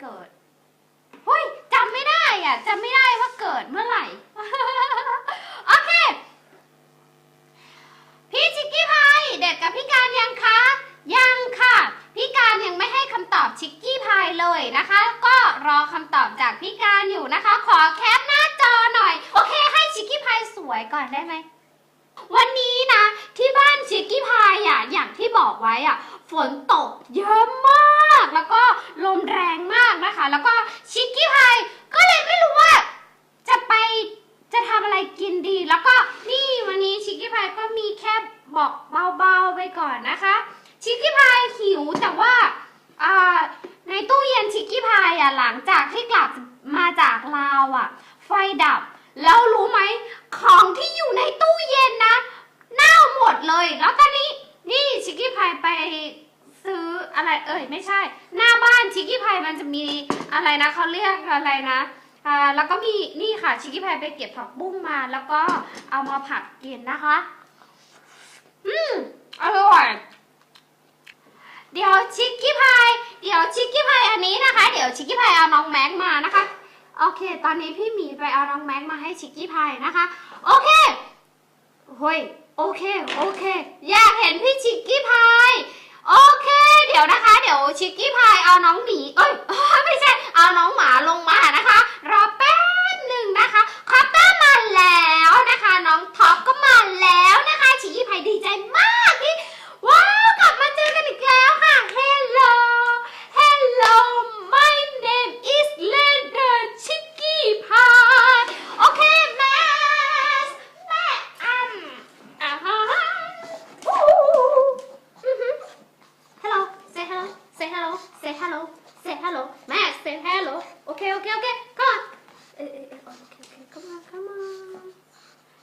เกิดเฮ้ยจำไม่ได้อะจำไม่ได้ว่าเกิดเมื่อไหร่ โอเค พี่ชิคกี้พายเด็กกับพี่การยังคะ ยังค่ะ พี่การยังไม่ให้คำตอบชิคกี้พายเลยนะคะ ก็รอคำตอบจากพี่การอยู่นะคะ ขอแคปหน้าจอหน่อย โอเค ให้ชิคกี้พายสวยก่อนได้ไหม วันนี้นะ ที่บ้านชิคกี้พายอะอย่างที่บอกไว้อะ ฝนตกเยอะมาก แล้วก็ลมแรงมากนะคะ แล้วก็ชิคกี้พายก็เลยไม่รู้ว่า จะไปจะทำอะไรกินดี แล้วก็นี่วันนี้ชิคกี้พายก็มีแค่บอกเบาๆไปก่อนนะคะ ชิคกี้พายหิวแต่ว่าอ่าในตู้เย็นชิคกี้พายอะหลังจากที่กลับมาจากลาวอะ ไฟดับแล้วรู้ไหมของที่อยู่ในตู้เย็นนะเน่าหมดเลยแล้วตอนนี้นี่ชิคกี้พายไปซื้ อะไรเอ่ยไม่ใช่ หน้าบ้านชิคกี้พายมันจะมีอะไรนะเขาเรียกอะไรนะอ่าแล้วก็มีนี่ค่ะชิคกี้พายไปเก็บผักบุ้งมา แล้วก็เอามาผัดกินนะคะ อืมอร่อยเดี๋ยวชิคกี้พายเดี๋ยวชิคกี้พายอันนี้นะคะ เดี๋ยวชิคกี้พายเอาน้องแม็กมานะคะ โอเค ตอนนี้พี่หมีไปเอาน้องแม็กมาให้ชิคกี้พายนะคะ โอเคเฮ้ยโอเค โอเค อยากเห็นพี่ชิคกี้พาย โอเค เดี๋ยวนะคะ เดี๋ยวชิคกี้พายเอาน้องหมีเอ้ยไม่ใช่ เอาน้องหมาลงมานะคะ รอแป๊บหนึ่งนะคะคอปเตอร์มาแล้วนะคะ น้องท็อปก็มาแล้วนะคะ ชิคกี้พายดีใจมากที่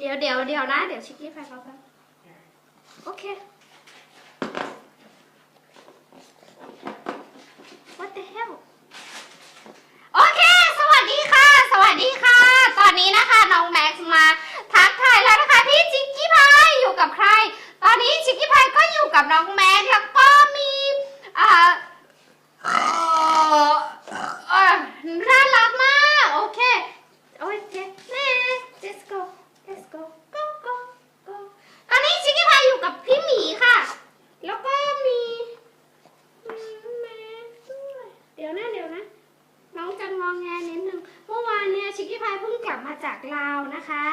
เดี๋ยวเดี๋ยวเดี๋ยวนะ เดี๋ยวชิคกี้พายรอแป๊บโอเค What the hell โอเค สวัสดีค่ะ สวัสดีค่ะ ตอนนี้นะคะน้องแม็กซ์มาทักทายแล้วนะคะพี่ชิคกี้พายอยู่กับใคร ตอนนี้ชิคกี้พายก็อยู่กับน้องแม็กซ์แล้วก็มีอ่าเอ่อเอ่อน่ารักมาก โอเค โอเคแม่ let's go let's go go go go ตอนนี้ชิคกี้พายอยู่กับพี่หมีค่ะ แล้วก็มีแม่ด้วยเดี๋ยวนะเดี๋ยวนะ น้องจะงองแงนิดนึง เมื่อวานเนี่ยชิคกี้พายเพิ่งกลับมาจากลาวนะคะ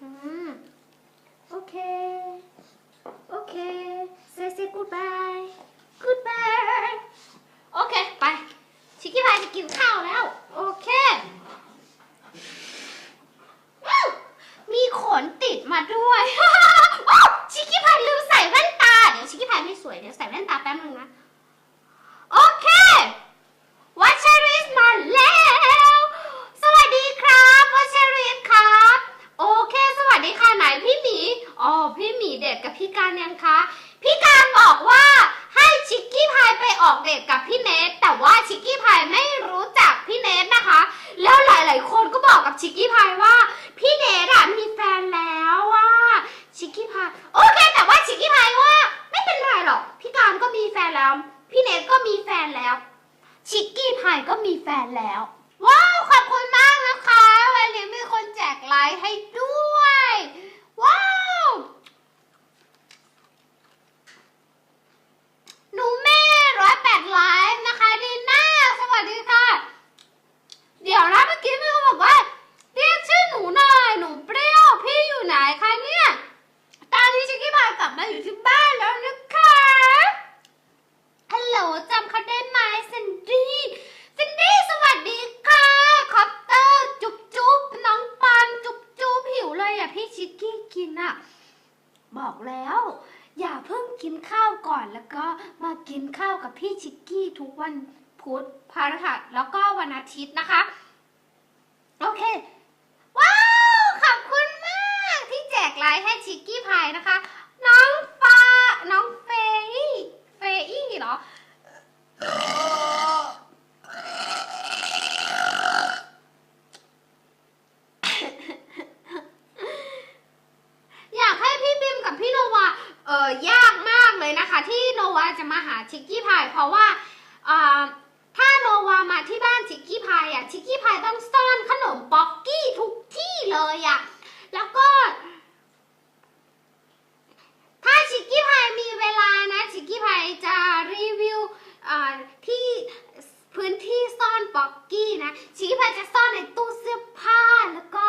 อืม โอเค โอเค say say goodbye goodbye โอเค ไป ชิคกี้พายจะกินข้าวแล้ว โอเคมีขนติดมาด้วยชิคกี้พายลืมใส่แว่นตา เดี๋ยวชิคกี้พายไม่สวย เดี๋ยวใส่แว่นตาแป๊บนึงนะ โอเค วัชริสมาแล้ว สวัสดีครับวัชริสครับ โอเค สวัสดีค่ะไหนพี่หมี อ๋อ พี่หมีเดทกับพี่การยังคะ พี่การบอกว่าให้ชิคกี้พายไปออกเดทกับพี่เนท แต่ว่าชิคกี้พายไม่รู้จักพี่เนทนะคะ แล้วหลาย ๆ คนก็บอกกับชิคกี้พายว่า พี่เนทอะมีแฟนแล้วว่า ชิคกี้พาย โอเค แต่ว่าชิคกี้พายว่า ไม่เป็นไรหรอก พี่การก็มีแฟนแล้ว พี่เนทก็มีแฟนแล้ว ชิคกี้พายก็มีแฟนแล้ว ว้าว ขอบคุณมากนะคะ วันนี้มีคนแจกไลค์ให้ด้วย ว้าว หนูแม่ร้อยแปดไลฟ์นะคะดีน่าสวัสดีค่ะ เดี๋ยวนะเมื่อกี้พี่เขาบอกว่า เรียกชื่อหนูหน่อยหนู ทิตย์นะคะ โอเค ว้าว ขอบคุณมากที่แจกไลค์ให้ชิคกี้พายนะคะ น้องปาน้องเฟยี่เฟยี่เหรออยากให้พี่บิมกับพี่โนวาเออยากมากเลยนะคะ ที่โนวาจะมาหาชิคกี้พายเพราะว่า ถ้าโนวามาที่บ้านชิคกี้พายอะชิคกี้พายต้องซ่อนขนมป๊อกกี้ทุกที่เลยอะแล้วก็ ถ้าชิคกี้พายมีเวลานะชิคกี้พายจะรีวิวที่พื้นที่ซ่อนป๊อกกี้นะชิคกี้พายจะซ่อนในตู้เสื้อผ้าแล้วก็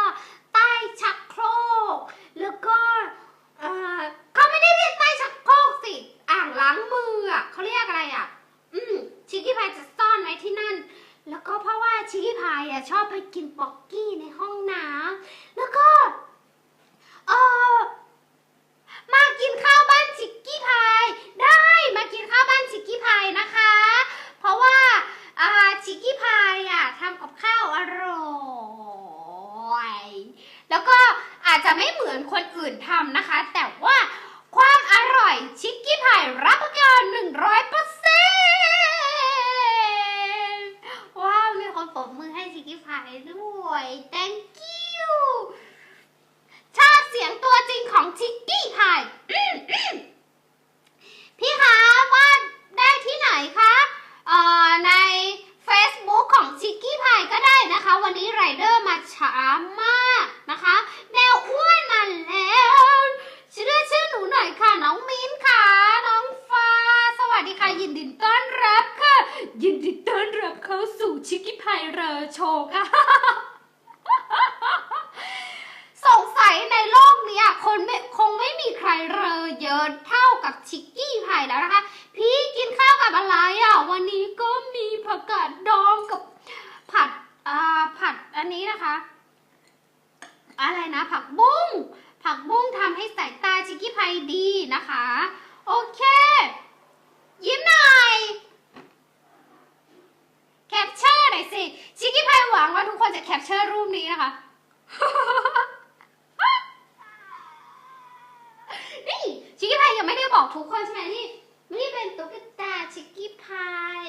สงสัยในโลกนี้คนไม่คงไม่มีใครเรอเยอะเท่ากับชิกกี้พายแล้วนะคะ จะแคปเชอร์รูปนี้นะคะ นี่ชิคกี้พายยังไม่ได้บอกทุกคนใช่ไหมนี่นี่เป็นตุ๊กตาชิคกี้พาย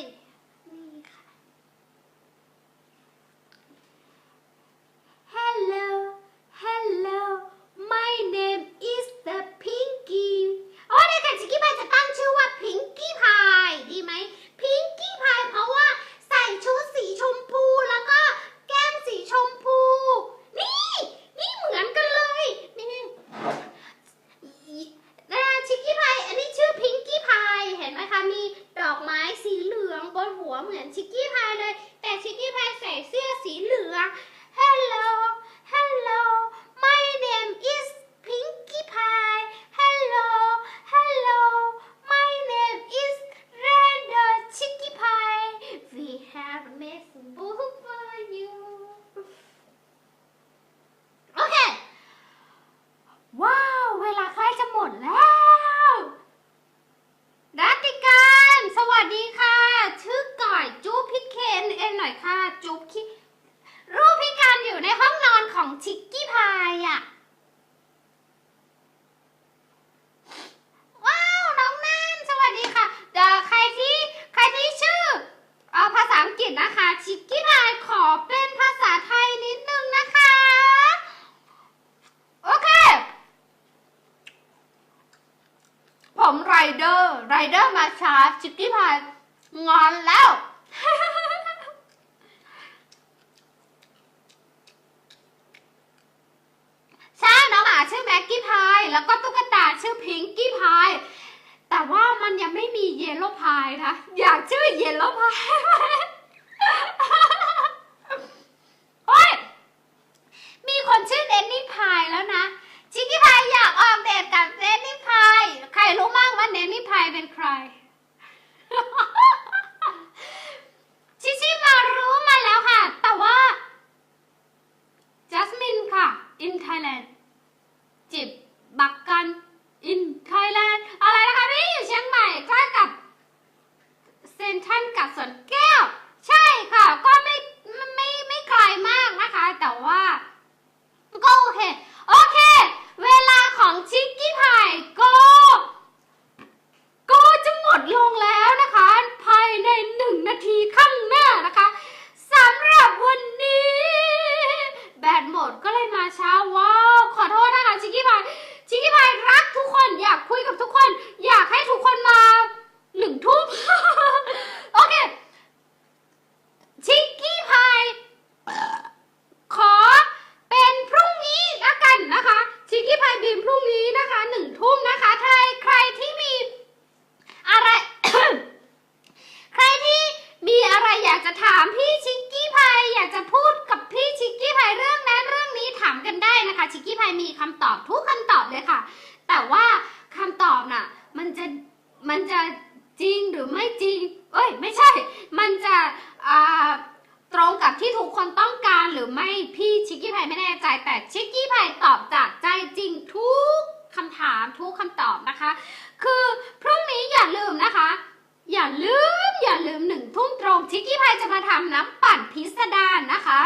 มไรเดอร์ไรเดอร์มาช้าจิบที่ผ่านงอนแล้ว ใช่น้องหมาชื่อแม็กกี้พายแล้วก็ตุ๊กตาชื่อพิงกี้พายแต่ว่ามันยังไม่มีเยลโล่พายนะ อยากชื่อเยลโล่พาย ชิคกี้พายตอบจากใจจริงทุกคำถามทุกคำตอบนะคะ คือพรุ่งนี้อย่าลืมนะคะ อย่าลืมอย่าลืมหนึ่งทุ่มตรงชิคกี้พายจะมาทำน้ำปั่นพิสดารนะคะ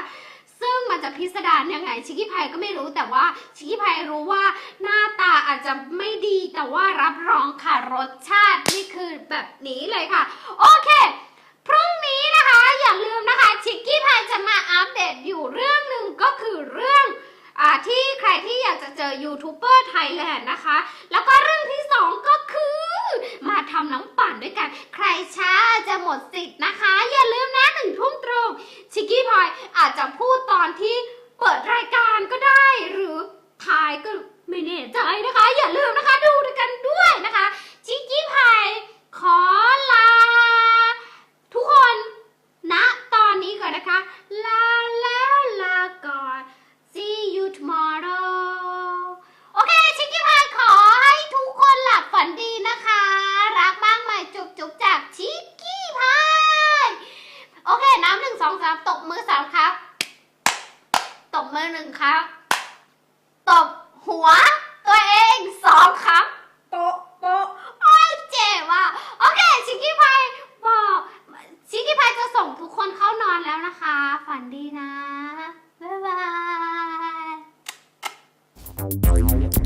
ซึ่งมันจะพิสดารยังไง ชิคกี้พายก็ไม่รู้แต่ว่าชิคกี้พายรู้ว่าหน้าตาอาจจะไม่ดีแต่ว่ารับรองค่ะรสชาตินี่คือแบบนี้เลยค่ะ โอเค พรุ่งนี้นะคะ อย่าลืมนะคะ ชิคกี้พายจะมาอัปเดตอยู่เรื่องหนึ่งก็คือเรื่องอาที่ใครที่ อยูทูบเบอร์ไทยแลนด์นะคะ แล้วก็เรื่องที่สองก็คือ มาทำน้ำปั่นด้วยกัน ใครช้าจะหมดสิทธิ์นะคะ อย่าลืมนะหนึ่งทุ่มตรงชิคกี้พายอาจจะพูดตอนที่เปิดรายการก็ได้ หรือท้ายก็ไม่แน่ใจนะคะ อย่าลืมนะคะดู มือหนึ่งครั้งตบหัวตัวเองสองครั้งโปโปะโอ้ยเจ็ว่ะโอเคชิคกี้พายบอกชิคกี้พายจะส่งทุกคนเข้านอนแล้วนะคะ ฝันดีนะ บ๊ายบาย